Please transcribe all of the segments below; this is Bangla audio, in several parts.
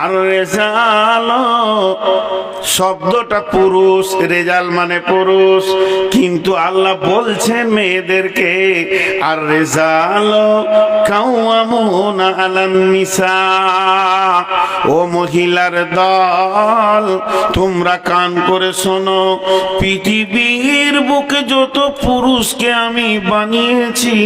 আর রেজাল শব্দটা পুরুষ, রেজাল মানে পুরুষ। কিন্তু আল্লাহ বলছেন মেয়েদেরকে, আর রেজাল ও মহিলার দল, তোমরা কান করে শোনো, পৃথিবীর বুকে যত পুরুষকে আমি বানিয়েছি,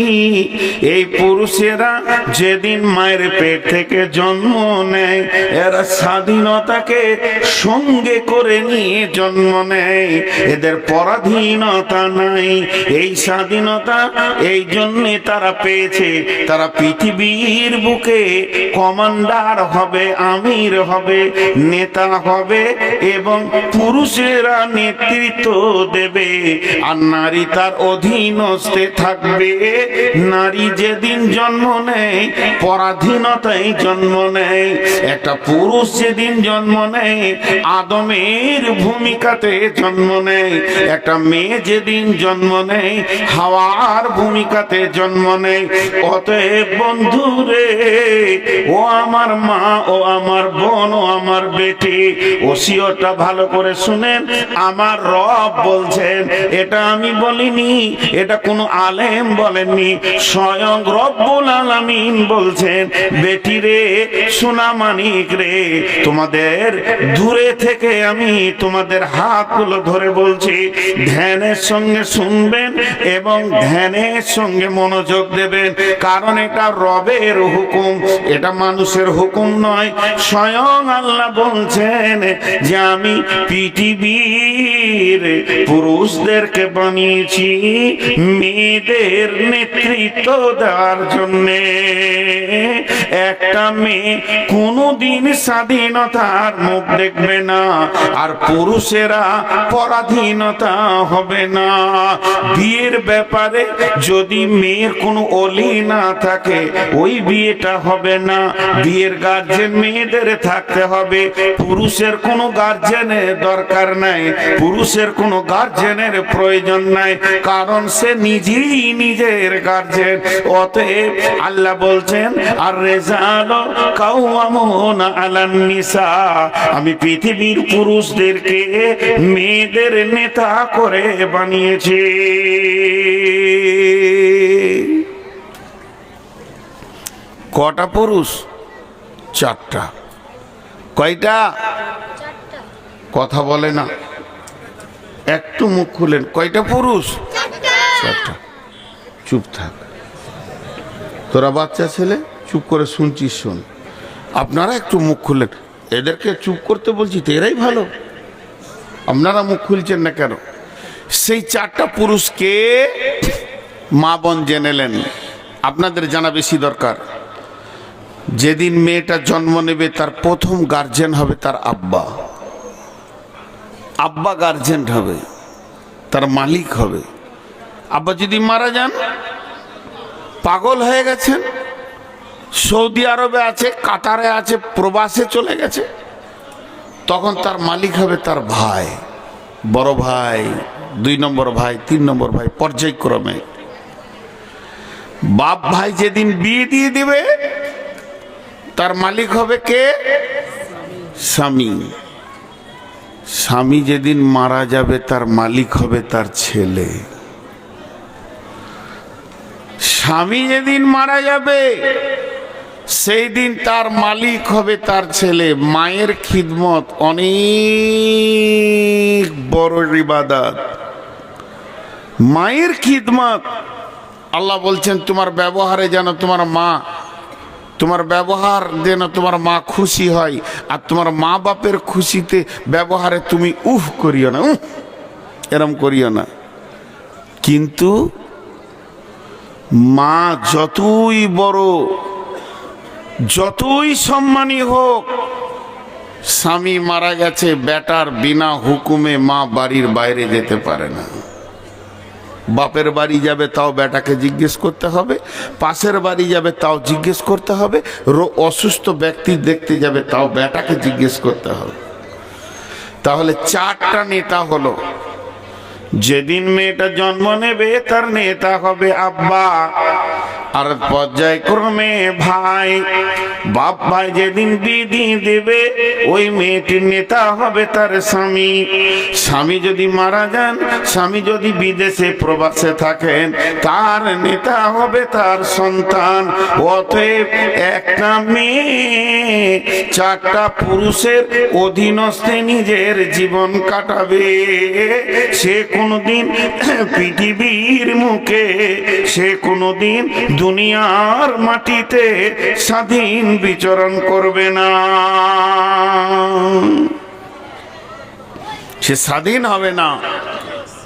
এই পুরুষেরা যেদিন মায়ের পেট থেকে জন্ম নেয় এরা স্বাধীনতাকে সঙ্গে করে নিয়ে জন্ম নেয়। এদের পরাধীনতা নাই। এই স্বাধীনতা এই জন্যে তারা পেয়েছে। তারা পৃথিবীর বুকে কমান্ডার হবে, আমির হবে, নেতা হবে এবং পুরুষেরা নেতৃত্ব দেবে। আর নারী তার অধীনস্থে থাকবে। নারী যেদিন জন্ম নেয় পরাধীনতায় জন্ম নেয়। একটা পুরুষ যেদিন জন্ম নেয়, আদমের ভূমিকাতে জন্ম নেয়। একটা মেয়ে যেদিন জন্ম নেয়, হাওয়ার ভূমিকাতে জন্ম নেয়। অতএব বন্ধু রে ও আমার মা, ও আমার বোন, ও আমার বেটি ওসিওটা ভালো করে শুনেন। আমার রব বলছেন, এটা আমি বলিনি, এটা কোনো আলেম বলেননি। স্বয়ং রব্বুল আলামিন বলছেন বেটি রে সোনা মানিক রে, তোমাদের দূরে থেকে আমি তোমাদের হাতগুলো ধরে বলছি, ধ্যানের সঙ্গে শুনবেন এবং ধ্যানের সঙ্গে মনোযোগ দেবেন। কারণ এটা রবের হুকুম, এটা মানুষের হুকুম নয়। স্বয়ং আল্লাহ বলছেন যে আমি পৃথিবীর পুরুষদেরকে বানিয়েছি মেয়েদের নেতৃত্ব দেওয়ার জন্যে। একটা মেয়ে কোনোদিন স্বাধীনতার মুখ দেখবে না, আর পুরুষেরা পরাধীনতা হবে না। বিয়ের ব্যাপারে যদি মেয়ের কোনো অলি না থাকে, ওই বিয়েটা হবে না। বিয়ের গার্জেন মেয়েদের থাকতে হবে। পুরুষের কোনো গার্জেনের দরকার নাই। পুরুষের কোনো গার্জেনের প্রয়োজন নাই। কারণ সে নিজেই নিজের গার্জেন অতএব আল্লাহ বলছেন, আর রেজাল কাউয়ামুন আলান নিসা আমি পৃথিবীর পুরুষদেরকে মেয়েদের নেতা করে বানিয়েছি। কটা পুরুষ? চারটা। কয়টা? কথা বলে না। একটু মুখ খুলেন। কয়টা পুরুষ? চারটা। চুপ থাক। তোরা বাচ্চা ছেলে চুপ করে শুনছিস শোন। আপনারা একটু মুখ খুললেন। এদেরকে চুপ করতে বলছি তো এরাই ভালো। আপনারা মুখ খুলছেন না কেন? সেই চারটা পুরুষকে মা বোন জেনেলেন আপনাদের জানা বেশি দরকার। যেদিন মেয়েটা জন্ম নেবে, তার প্রথম গার্জেন হবে তার আব্বা। আব্বা গার্জেন হবে, তার মালিক হবে। আব্বা যদি মারা যান, পাগল হয়ে গেছেন সৌদি আরবে আছে, কাতারে আছে, প্রবাসে চলে গেছে। তখন তার মালিক হবে তার ভাই, বড় ভাই, দুই নম্বর ভাই, তিন নম্বর ভাই, পর্যায়ক্রমে। বাপ ভাই যেদিন বিয়ে দিয়ে দিবে, তার মালিক হবে কে? স্বামী। স্বামী যেদিন মারা যাবে, তার মালিক হবে তার ছেলে। স্বামী যেদিন মারা যাবে সেই দিন তার মালিক হবে তার ছেলে। মায়ের খিদমত, অনেক বড় ইবাদত। মায়ের খিদমত। আল্লাহ বলছেন, তোমার ব্যবহারে যেন তোমার মা, তোমার ব্যবহার যেন তোমার মা খুশি হয়, আর তোমার মা বাপের খুশিতে ব্যবহারে তুমি উহ করিও না, উহ, এরম করিও না। কিন্তু মা যতই বড় যতই সম্মানী হোক, স্বামী মারা গেছে বেটার বিনা হুকুমে মা বাড়ির বাইরে যেতে পারে না। বাপের বাড়ি যাবে, তাও বেটাকে জিজ্ঞেস করতে হবে। পাশের বাড়ি যাবে, তাও জিজ্ঞেস করতে হবে। অসুস্থ ব্যক্তি দেখতে যাবে, তাও বেটাকে জিজ্ঞেস করতে হবে। তাহলে চারটা নেতা হলো। যেদিন মেয়েটা জন্ম নেবে, তার নেতা হবে আব্বা। আর পর্যায়ক্রমে ভাই, বাপ ভাই যেদিন বিধি দেবে, ওই মেয়েটির নেতা হবে তার স্বামী। স্বামী যদি মারা যান, স্বামী যদি বিদেশে প্রবাসে থাকেন, তার নেতা হবে তার সন্তান। অতএব একটা মেয়ে চারটা পুরুষের অধীনস্থে নিজের জীবন কাটাবে। সে কোনোদিন পৃথিবীর মুখে, সে কোনোদিন দুনিয়ার মাটিতে স্বাধীন বিচরণ করবে না। সে স্বাধীন হবে না।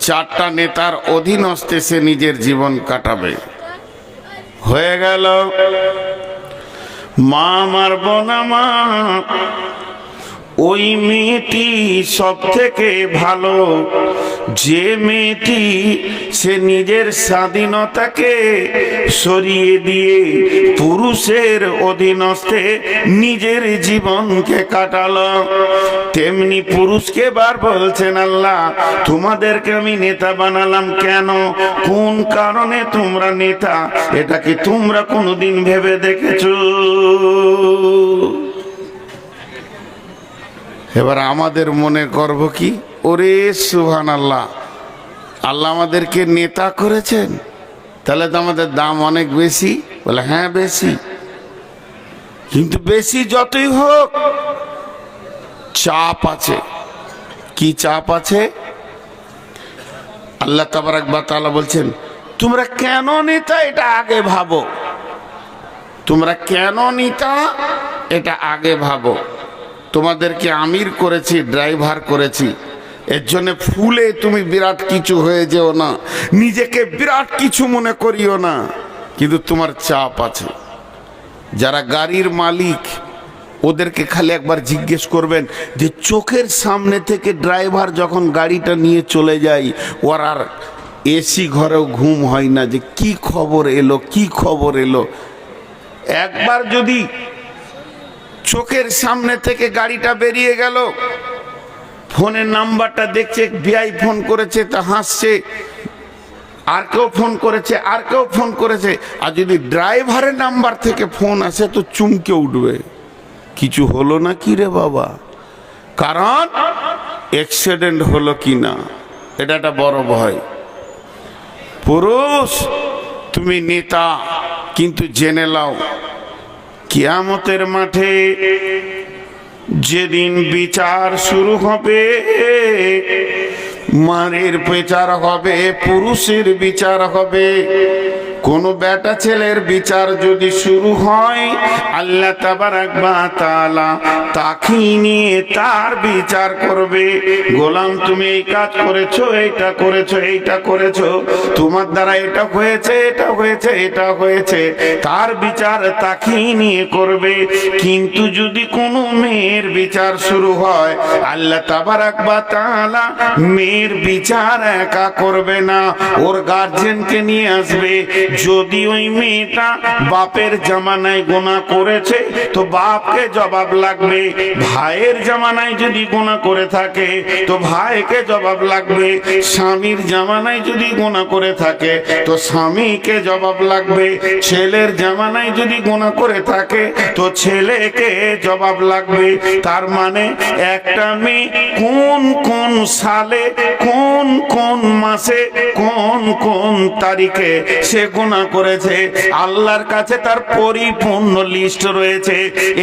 চারটা নেতার অধীনস্থে সে নিজের জীবন কাটাবে। হয়ে গেল। মা মারব না মা ওই মেয়েটি সব থেকে ভালো। যে মেয়েটি সে নিজের স্বাধীনতাকে সরিয়ে দিয়ে পুরুষের অধীনস্থে নিজের জীবনকে কাটাল। তেমনি পুরুষকে বার বলছেন, আল্লাহ, তোমাদেরকে আমি নেতা বানালাম কেন? কোন কারণে তোমরা নেতা? এটা কি তোমরা কোনোদিন ভেবে দেখেছ? এবার আমাদের মনে গর্ব কি? ওরে সুহান আল্লাহ আল্লাহ আমাদেরকে নেতা করেছেন। তাহলে তো আমাদের দাম অনেক বেশি। বলে হ্যাঁ বেশি। কিন্তু বেশি যতই হোক, চাপ আছে। কি চাপ আছে? আল্লাহ তাবারাক বা তাআলা বলছেন, তোমরা কেন নেতা? এটা আগে ভাবো। তোমরা কেন নিতা? এটা আগে ভাবো। তোমাদেরকে আমির করেছি, ড্রাইভার করেছি। এর জন্য ফুলে তুমি বিরাট কিছু হয়ে যেও না। নিজেকে বিরাট কিছু মনে করিও না। কিন্তু তোমার চাপ আছে। যারা গাড়ির মালিক, ওদেরকে খালি একবার জিজ্ঞেস করবেন যে চোখের সামনে থেকে ড্রাইভার যখন গাড়িটা নিয়ে চলে যায়, ওর আর এসি ঘরেও ঘুম হয় না যে কি খবর এলো, কি খবর এলো? একবার যদি চোখের সামনে থেকে গাড়িটা বেরিয়ে গেল। ফোনের নাম্বারটা দেখছে বিআই ফোন করেছে, তা হাসছে। আর কেউ ফোন করেছে, আর কেউ ফোন করেছে। আর যদি ড্রাইভারের নাম্বার থেকে ফোন আসে, তো চুমকে উঠবে। কিছু হলো না কি রে বাবা? কারণ অ্যাক্সিডেন্ট হলো কি না? এটা একটা বড় ভয়। পুরুষ, তুমি নেতা, কিন্তু জেনে লাও কিয়ামতের মাঠে যেদিন বিচার শুরু হবে মারের বিচার হবে পুরুষের বিচার হবে কোন বেটা ছেলের বিচার যদি শুরু হয়, আল্লাহ তাআলা তাকে নিয়ে তার বিচার করবে। গোলাম, তুমি এই কাজ করেছ, এইটা করেছ এইটা করেছ। তোমার দ্বারা এটা হয়েছে এটা হয়েছে এটা হয়েছে। তার বিচার তাকে নিয়ে করবে। কিন্তু যদি কোনো মেয়ের বিচার শুরু হয়, আল্লাহ তাআলা মেয়ের বিচার একা করবে না। ওর গার্জেনকে নিয়ে আসবে। যদি ওই মেয়েটা বাপের জামানায় গোনা করেছে, তো বাপকে জবাব লাগবে, ভাইয়ের জামানায় যদি গোনা করে থাকে, তো ভাইকে জবাব লাগবে, স্বামীর জামানায় যদি গোনা করে থাকে, তো স্বামীকে জবাব লাগবে, ছেলের জামানায় যদি গোনা করে থাকে, তো ছেলেকে জবাব লাগবে। তার মানে একটা মেয়ে কোন কোন সালে, কোন কোন মাসে, কোন কোন তারিখে সে গুণা করেছে। আল্লাহর কাছে তার পরিপূর্ণ লিস্ট রয়েছে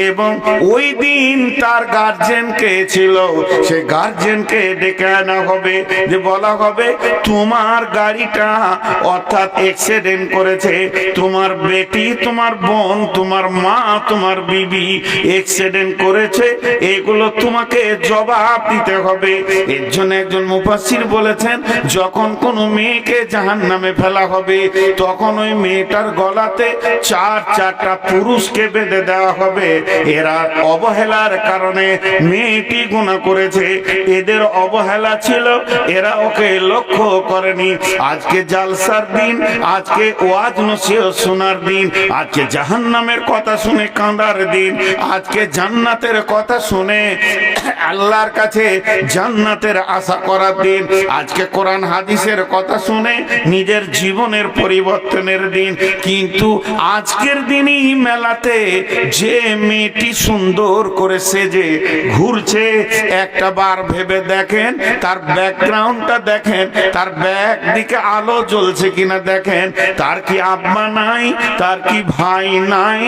এবং ওই দিন তার গার্জেন কে ছিল। সে গার্জেনকে ডেকে আনা হবে। যে বলা হবে, তোমার গাড়িটা অর্থাৎ অ্যাক্সিডেন্ট করেছে। তোমার বেটি, তোমার বোন, তোমার মা, তোমার বিবি অ্যাক্সিডেন্ট করেছে। এগুলো তোমাকে জবাব দিতে হবে। এর জন্য একজন মুফাসির বলেছেন, যখন কোনো মেয়েকে জাহান নামে ফেলা হবে, তখন ওই মেয়েটার গলাতে চার চারটা পুরুষকে বেঁধে দেওয়া হবে। এরা অবহেলার কারণে মেয়েটি গুণা করেছে। এদের অবহেলা ছিল, এরা ওকে লক্ষ্য করেনি। আজকে জালসার দিন, আজকে ওয়াজ নসিহত শোনার দিন, আজকে জাহান্নামের কথা শুনে কাঁদার দিন, আজকে জান্নাতের কথা শুনে আল্লাহর কাছে জান্নাতের আশা করার দিন, আজকে কোরআন হাদিসের কথা শুনে নিজের জীবনের পরিবর্তন বিসর্জনের দিন। কিন্তু আজকের দিনই মেলাতে যে মেয়েটি সুন্দর করে সেজে ঘুরছে, একটা বার ভেবে দেখেন, তার ব্যাকগ্রাউন্ডটা দেখেন, তার ব্যাক দিকে আলো জ্বলছে কিনা দেখেন, তার কি আব্বা নাই, তার কি ভাই নাই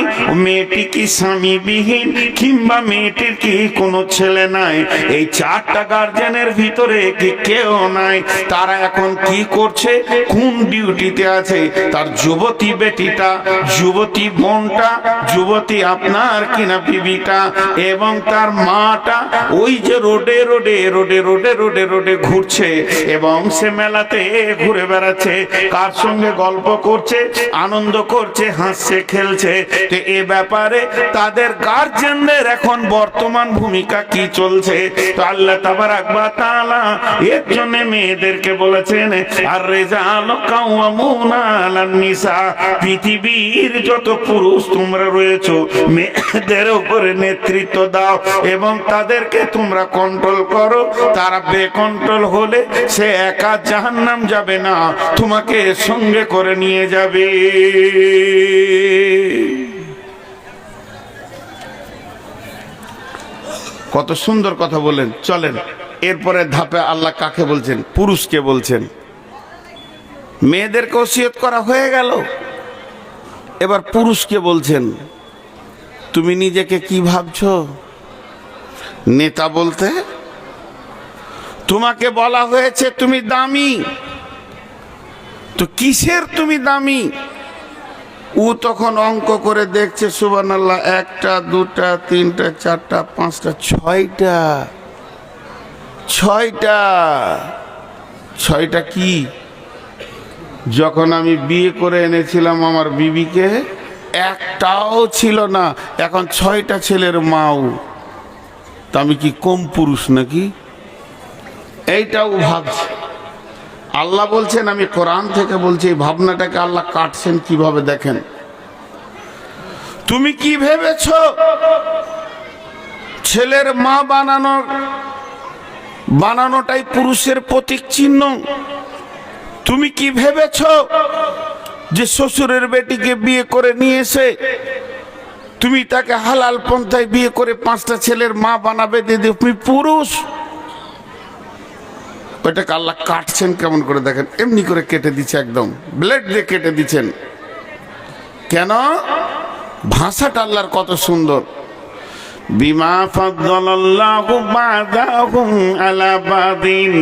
মেয়েটি কি স্বামীবিহীন, কিংবা মেয়েটির কি কোনো ছেলে নাই? এই চারটা গার্জেনের ভিতরে কি কেউ নাই? তারা এখন কি করছে? কোন ডিউটিতে আছে? তার যুবতী বেটিটা, যুবতী বোনটা, যুবতী আপনার কিনা বিবিটা এবং তার মাটা ওই যে রোডে রোডে রোডে রোডে রোডে রোডে ঘুরছে এবং সে মেলাতে ঘুরে বেড়াচ্ছে, কার সঙ্গে গল্প করছে, আনন্দ করছে, হাসছে, খেলছে। তো এ ব্যাপারে তাদের গার্জেনদের এখন বর্তমান ভূমিকা কি চলছে? তো আল্লাহ তাবার আকবা তাআলা এর জন্য মেয়েদেরকে বলেছেন, আর রেজাল কাওয়ামুনা আলান নিসা, পৃথিবীর যত পুরুষ তোমরা রয়েছো, মেয়েদের উপরে নেতৃত্ব দাও এবং তাদেরকে তোমরা কন্ট্রোল করো। তারা বেকন্ট্রোল হলে সে একা যাবে না, তোমাকে সঙ্গে করে নিয়ে যাবে। কত সুন্দর কথা বলেন, চলেন। এরপরে ধাপে আল্লাহ কাকে বলছেন? পুরুষকে বলছেন। মেয়েদেরকে ওসিয়ত করা হয়ে গেল। এবার পুরুষকে বলছেন, তুমি নিজেকে কি ভাবছ? নেতা বলতে, তোমাকে বলা হয়েছে তুমি দামি। তো কিসের তুমি দামি? ও তখন অঙ্ক করে দেখছে সুবান আল্লাহ একটা, দুটা, তিনটা, চারটা, পাঁচটা, ছয়টা। ছয়টা? ছয়টা কি? যখন আমি বিয়ে করে এনেছিলাম আমার বিবিকে, একটাও ছিল না, এখন ছয়টা ছেলের মাও। তা আমি কি কম পুরুষ নাকি? এইটাও ভাবছে। আল্লাহ বলছেন, আমি কোরআন থেকে বলছি, এই ভাবনাটাকে আল্লাহ কাটছেন কীভাবে দেখেন? তুমি কি ভেবেছ? ছেলের মা বানানোর, বানানোটাই পুরুষের প্রতীক চিহ্ন? তুমি কি ভেবেছ যে শ্বশুরের বেটিকে বিয়ে করে নিয়ে এসে তুমি তাকে হালাল পন্থায় বিয়ে করে পাঁচটা ছেলের মা বানাবে দিদি তুমি পুরুষ? ওইটাকে আল্লাহ কাটছেন কেমন করে দেখেন। এমনি করে কেটে দিচ্ছে একদম। ব্লেড দিয়ে কেটে দিচ্ছেন। কেন? ভাষাটা আল্লাহর কত সুন্দর। বিমা ফাদ্দালাল্লাহু বাদাহুম আলা বাদিন।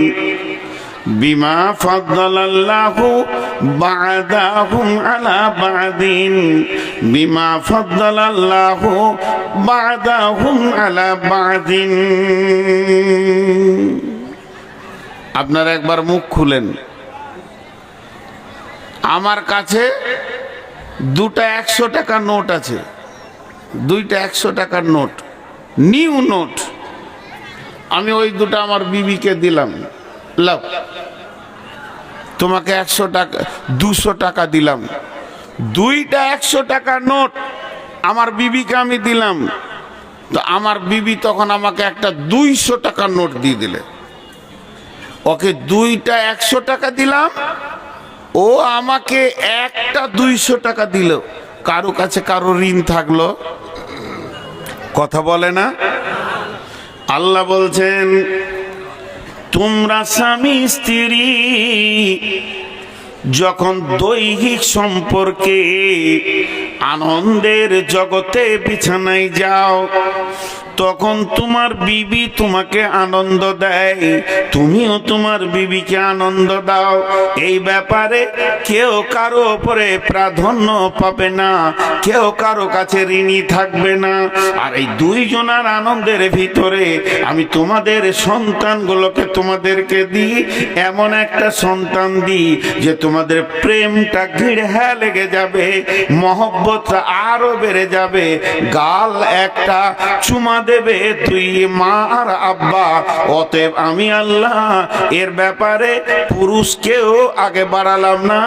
বিমা ফাদ্দালাল্লাহু বাদাহুম আলা বাদিন। বিমা ফাদ্দালাল্লাহু বাদাহুম আলা বাদিন। আপনারা একবার মুখ খুলেন। আমার কাছে দুটা একশো টাকার নোট আছে। দুইটা একশো টাকার নোট। New note. আমি ওই দুটো আমার বিবিকে দিলাম। লাভ তোমাকে একশো টাকা, দুশো টাকা দিলাম। দুইটা একশো টাকার নোট আমার বিবিকে আমি দিলাম। তো আমার বিবি তখন আমাকে একটা দুইশো টাকার নোট দিয়ে দিলে। ওকে দুইটা একশো টাকা দিলাম, ও আমাকে একটা দুইশো টাকা দিল। কারও কাছে কারও ঋণ থাকল। কথা বলে না? আল্লাহ বলছেন তোমরা স্বামী স্ত্রী যখন দৈহিক সম্পর্কে আনন্দের জগতে বিছানায় যাও তখন তোমার বিবি তোমাকে আনন্দ দেয়। তুমিও তোমার বিবিকে আনন্দ দাও। এই ব্যাপারে কেউ কারও ওপরে প্রাধান্য পাবে না। কেউ কারও কাছে ঋণী থাকবে না। আর এই দুইজনার আনন্দের ভিতরে আমি তোমাদের সন্তানগুলোকে তোমাদেরকে দিই। এমন একটা সন্তান দিই যে তোমাদের প্রেমটা ঘিরে হ্যাঁ লেগে যাবে, মহব্বতটা আরও বেড়ে যাবে। গাল একটা চুমা দেবে তুই মা আর আব্বা। অতএব আমি আল্লাহ এর ব্যাপারে পুরুষকেও আগে বাড়ালাম না,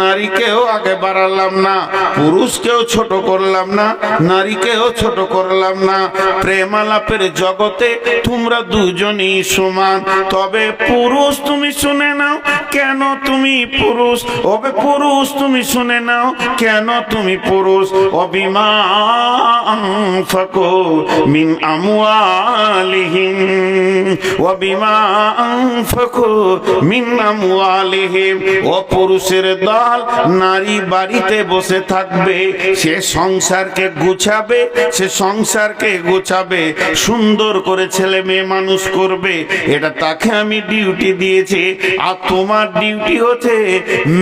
নারীকেও আগে বাড়ালাম না, পুরুষকেও ছোট করলাম না, নারীকেও ছোট করলাম না। প্রেমালাপের জগতে তোমরা দুজনই সমান। তবে পুরুষ তুমি শুনে নাও, কেন তুমি পুরুষ? ওবে পুরুষ তুমি শুনে নাও, কেন তুমি পুরুষ? ফাকো মিন আমওয়ালিহিম ওবিমা ফাকো মিন আমওয়ালিহিম ও পুরুষের দল নারী বাড়িতে বসে থাকবে সে সংসারকে গুছাবে, সে সংসারকে গুছাবে, সুন্দর করে ছেলে মেয়ে মানুষ করবে। এটা তাকে আমি ডিউটি দিয়েছি। আর তোমার ডিউটি হচ্ছে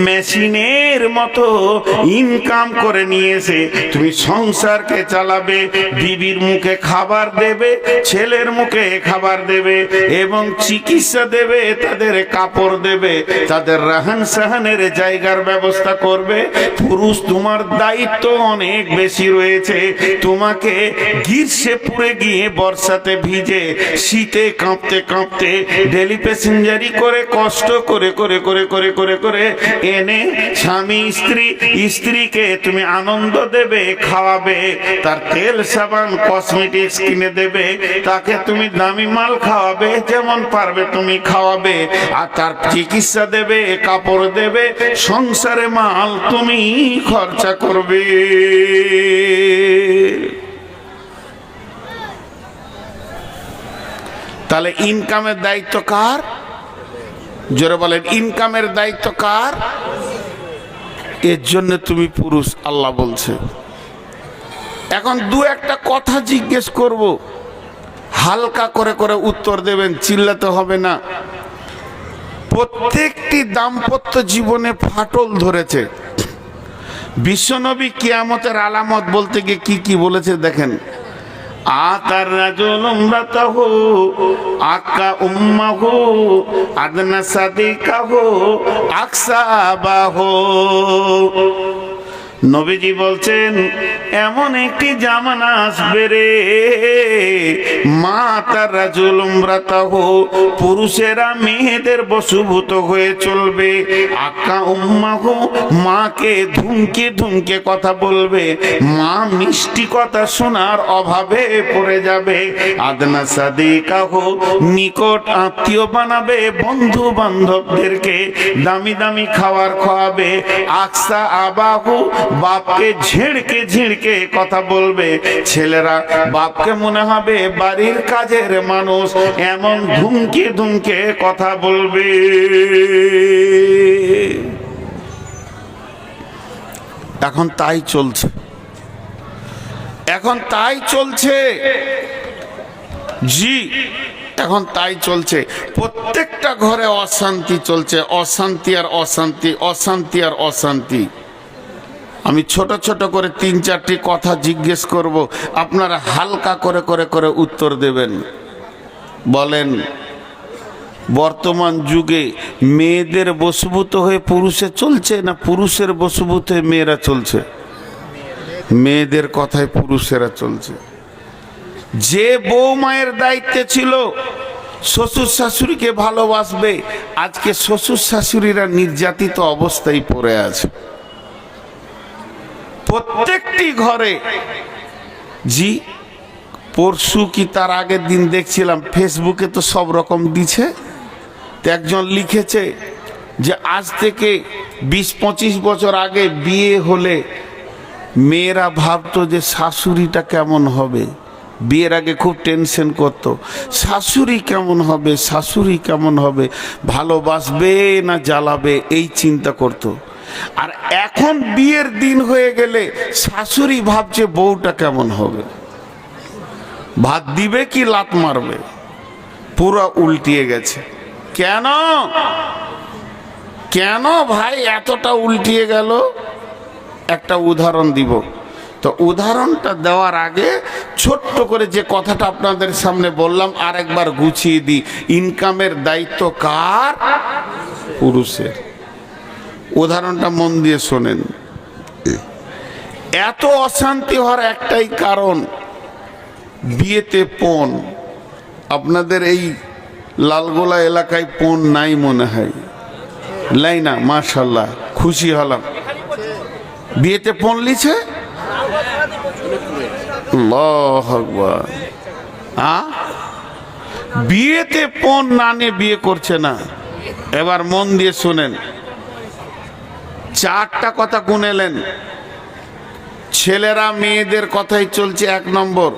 মেশিনের মতো ইনকাম করে নিয়েছে। তুমি সংসারকে চালাবে, বিবির মুখে খাবার দেবে, ছেলের মুখে খাবার দেবে এবং চিকিৎসা দেবে, তাদের কাপড় দেবে, তাদের রাহান সাহানের জায়গার ব্যবস্থা করবে। পুরুষ, তোমার দায়িত্ব অনেক বেশি রয়েছে। তোমাকে গ্রীষ্মে পুড়ে গিয়ে বর্ষাতে ভিজে, শীতে কাঁপতে কাঁপতে ডেলি প্যাসেঞ্জারি করে, কষ্ট করে করে করে করে করে করে এনে স্বামী, স্ত্রী, স্ত্রীকে তুমি আনন্দ দেবে, খাওয়াবে। তার তেল সাবান কসমেটিক্স কিনে দেবে, তাকে তুমি দামি মাল খাওয়াবে, যেমন পারবে তুমি খাওয়াবে। আর তার চিকিৎসা দেবে, কাপড় দেবে, সংসারে মাল তুমি খরচা করবে। তাহলে ইনকামের দায়িত্ব কার? জোরে বলেন, ইনকামের দায়িত্ব কার? এর জন্য তুমি পুরুষ, আল্লাহ বলছে। এখন দু একটা কথা জিজ্ঞেস করব। হালকা করে করে উত্তর দেবেন, চিল্লাতে হবে না। প্রত্যেকটি দাম্পত্য জীবনে ফাটল ধরেছে। বিশ্বনবী কিয়ামতের আলামত বলতে গিয়ে কি কি বলেছে দেখেন। আতার রাজুল উমরাতাহু, আকা উম্মাহু, আদনা নবীজি বলছেন, এমন একটি জামানা আসবে রে। মা তার রাজুল উমরাতাহ, পুরুষেরা মেয়েদের বসুভূত হয়ে চলবে। আকা উম্মাহ মাকে ধুমকে ধুমকে কথা বলবে। মা মিষ্টি কথা শোনার অভাবে পড়ে যাবে। আদনা সাদিকাহ নিকট আত্মীয় বানাবে বন্ধু বান্ধবদেরকে দামি দামি খাবার খাওয়াবে আকসা আবাহু বাপকে ঝিড়কে ঝিড়কে কথা বলবে। ছেলেরা, বাপকে মনে হবে বাড়ির কাজের মানুষ। এমন ধুমকে ধুমকে কথা বলবে। এখন তাই চলছে। এখন তাই চলছে। জি, এখন তাই চলছে। প্রত্যেকটা ঘরে অশান্তি চলছে। অশান্তি আর অশান্তি অশান্তি আর অশান্তি। আমি ছোট ছোট করে তিন চারটি কথা জিজ্ঞেস করব। আপনারা হালকা করে করে করে উত্তর দেবেন। বলেন, বর্তমান যুগে মেয়েদের বশভূত হয়ে পুরুষে চলছে না পুরুষের বশভূত হয়ে মেয়েরা চলছে? মেয়েদের কথায় পুরুষেরা চলছে। যে বউ মায়ের দায়িত্বে ছিল, শ্বশুর শাশুড়িকে ভালোবাসবে। আজকে শ্বশুর শাশুড়িরা নির্যাতিত অবস্থায় পড়ে আছে। প্রত্যেকটি ঘরে। জি, পরশু কি তার আগের দিন দেখছিলাম, ফেসবুকে তো সব রকম দিছে। তো একজন লিখেছে যে, আজ থেকে বিশ পঁচিশ বছর আগে বিয়ে হলে মেয়েরা ভাবতো যে শাশুড়িটা কেমন হবে। বিয়ের আগে খুব টেনশন করতো। শাশুড়ি কেমন হবে, শাশুড়ি কেমন হবে, ভালোবাসবে না জ্বালাবে, এই চিন্তা করতো। আর এখন বিয়ের দিন হয়ে গেলে শাশুড়ি ভাবছে বউটা কেমন হবে? ভাত দিবে কি লাত মারবে? পুরো উল্টিয়ে গেছে। কেন? কেন ভাই এতটা উল্টিয়ে গেল? একটা উদাহরণ দিব। তো উদাহরণটা দেওয়ার আগে ছোট্ট করে যে কথাটা আপনাদের সামনে বললাম আর একবার গুছিয়ে দিই। ইনকামের দায়িত্ব কার? পুরুষের। উদাহরণটা মন দিয়ে শোনেন। এত অশান্তি হওয়ার একটাই কারণ বিয়েতে পণ। আপনাদের এই লালগোলা এলাকায় পণ নাই মনে হয়। লাইনা মাশাল্লাহ খুশি হলাম। বিয়েতে পণ লিছে? বিয়েতে পণ না নিয়ে বিয়ে করছে না। এবার মন দিয়ে শুনেন। চারটা কথা গুনেলেন। ছেলেরা, মেয়েদের কথাই চলছে এক নম্বর।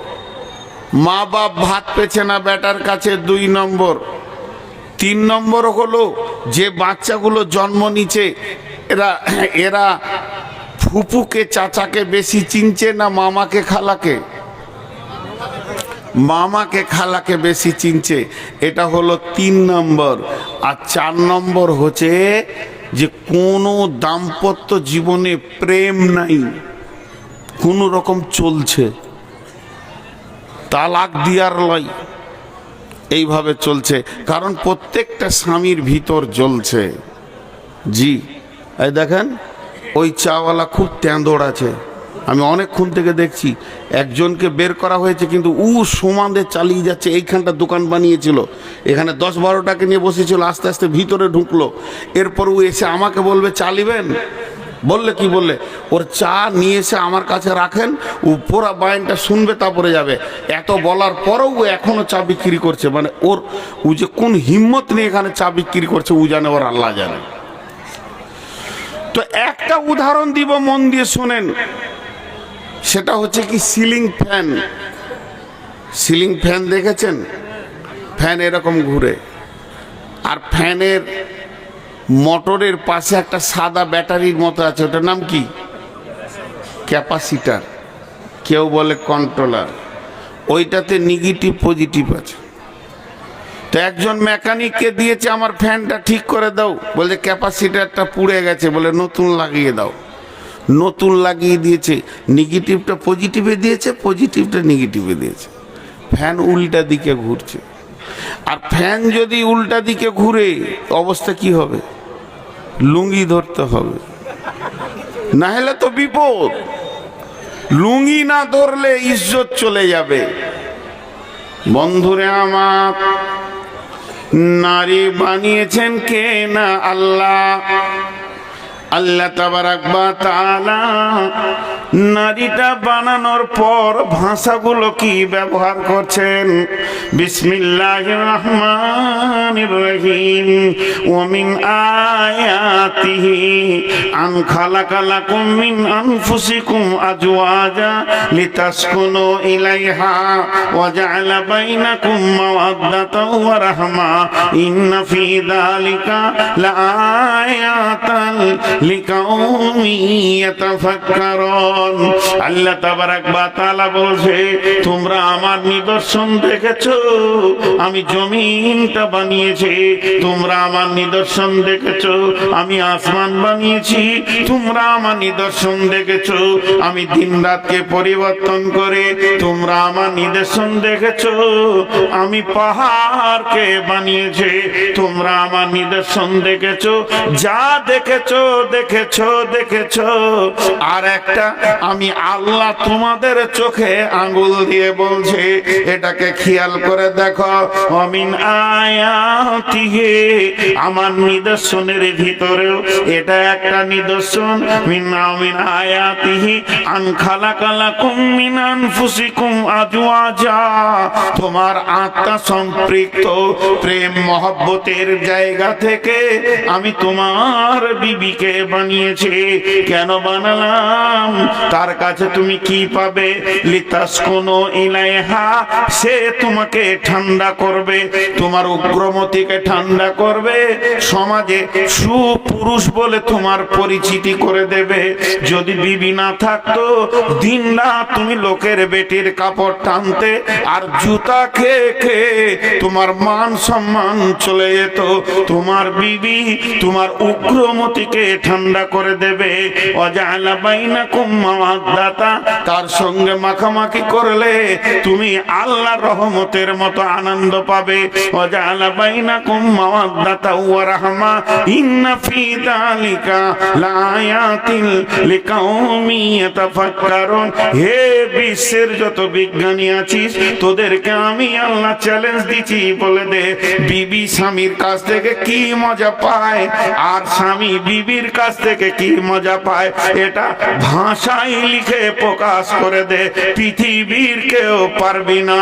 মা বাপ ভাত পেছে না বেটার কাছে দুই নম্বর। তিন নম্বর হলো যে বাচ্চাগুলো জন্ম নিচ্ছে এরা এরা ফুপুকে, চাচাকে বেশি চিনছে না মামাকে, খালাকে? মামাকে, খালাকে বেশি চিনছে। এটা হলো তিন নম্বর। আর চার নম্বর হচ্ছে যে কোনো দাম্পত্য জীবনে প্রেম নাই, কোনো রকম চলছে। তালাক দিয়ার লয় এইভাবে চলছে। কারণ প্রত্যেকটা স্বামীর ভিতর জ্বলছে। জি, এই দেখেন, ওই চাওয়ালা খুব ত্যাঁদড় আছে আমি অনেকক্ষণ থেকে দেখছি একজনকে বের করা হয়েছে, কিন্তু উ সমানে চালিয়ে যাচ্ছে, এইখানটা দোকান বানিয়েছিল। এখানে দশ বারোটাকে নিয়ে বসেছিল, আস্তে আস্তে ভিতরে ঢুকলো। এরপর ও এসে আমাকে বলবে, চালিবেন? বললে কি বললে? ওর চা নিয়ে এসে আমার কাছে রাখেন ও পুরা বাইনটা শুনবে, তারপরে যাবে। এত বলার পরেও ও এখনও চা বিক্রি করছে। মানে ওর ও যে কোন হিম্মত নিয়ে এখানে চা বিক্রি করছে ও জানে, ওর আল্লাহ জানে। তো একটা উদাহরণ দিব, মন দিয়ে শোনেন। সেটা হচ্ছে কি সিলিং ফ্যান। সিলিং ফ্যান দেখেছেন? ফ্যান এরকম ঘুরে। আর ফ্যানের মোটরের পাশে একটা সাদা ব্যাটারির মতো আছে, ওটার নাম কি? ক্যাপাসিটার। কেউ বলে কন্ট্রোলার। ওইটাতে নেগেটিভ, পজিটিভ আছে। তো একজন মেকানিককে দিয়েছে, আমার ফ্যানটা ঠিক করে দাও। বলে ক্যাপাসিটারটা পুড়ে গেছে। বলে, নতুন লাগিয়ে দাও। নতুন লাগিয়ে দিয়েছে। নেগেটিভটা পজিটিভে দিয়েছে পজিটিভটা নেগেটিভে দিয়েছে। ফ্যান উল্টা দিকে ঘুরছে। আর ফ্যান যদি উল্টা দিকে ঘুরে, অবস্থা কি হবে? লুঙ্গি ধরতে হবে। না হলে তো বিপদ। লুঙ্গি না ধরলে ইজ্জত চলে যাবে। বন্ধুরে আমার, নারী বানিয়েছেন কে না আল্লাহ? আল্লাহ তাআলা নারীটা বানানোর পর ভাষাগুলো কি ব্যবহার করছেন? বিসমিল্লাহির রহমানির রহিম। ওয়া মিন আয়াতিহি আন খালাকা লাকুম মিন আনফুসিকুম আজওয়াজা লিতাসকুনু ইলাইহা ওয়া জাআলা বাইনাকুম মাওয়াদ্দাতাও ওয়া রাহমা। ইন্না ফি যালিকা ইয়াতাফাক্কারুন আমার নিদর্শন দেখেছ? আমি আসমান বানিয়েছি। তোমরা আমার নিদর্শন দেখেছ? আমি দিন রাতকে পরিবর্তন করে তোমরা আমার নিদর্শন দেখেছ? আমি পাহাড়কে বানিয়েছি। তোমরা আমার নিদর্শন দেখেছ? যা দেখেছ দেখেছ দেখেছ। আর একটা, আমি আল্লাহ তোমাদের চোখে আঙ্গুল দিয়ে বলছে, এটাকে খেয়াল করে দেখো। অমিন আয়াতিহে, আমার নিদর্শনের ভিতরেও এটা একটা নিদর্শন। মিন আমিন আয়াতিহি, আন খালাকালাকুম মিন আনফুসিকুম আজওয়াজা। তোমার আত্মা সম্পৃক্ত প্রেম মহব্বতের জায়গা থেকে আমি তোমার বিবিকে বানিয়েছি, কেন বানালাম? তার কাছে তুমি কি পাবে? লিতাস কোন ইলাইহা, সে তোমাকে ঠান্ডা করবে, তোমার উগ্রমতিকে ঠান্ডা করবে, সমাজে সুপুরুষ বলে তোমার পরিচিতি করে দেবে। যদি বিবি না থাকতো, দিন রাত তুমি লোকের বেটির কাপড় টানতে আর জুতা খেয়ে খেয়ে তোমার মান সম্মান চলে যেত। তোমার বিবি তোমার উগ্রমতিকে ঠান্ডা করে দেবে। তার সঙ্গে মাখামাখি করলে তুমি আল্লাহ রহমতের মতো আনন্দ পাবে। হে বিশ্বের যত বিজ্ঞানী আছিস, তোদেরকে আমি আল্লাহ চ্যালেঞ্জ দিচ্ছি বলে দে। বিবি স্বামীর কাছ থেকে কি মজা পায়? আর স্বামী বিবির কাছ থেকে কি মজা পায়? এটা ভাষায় লিখে প্রকাশ করে দে, পৃথিবীর কেউ পারবি না।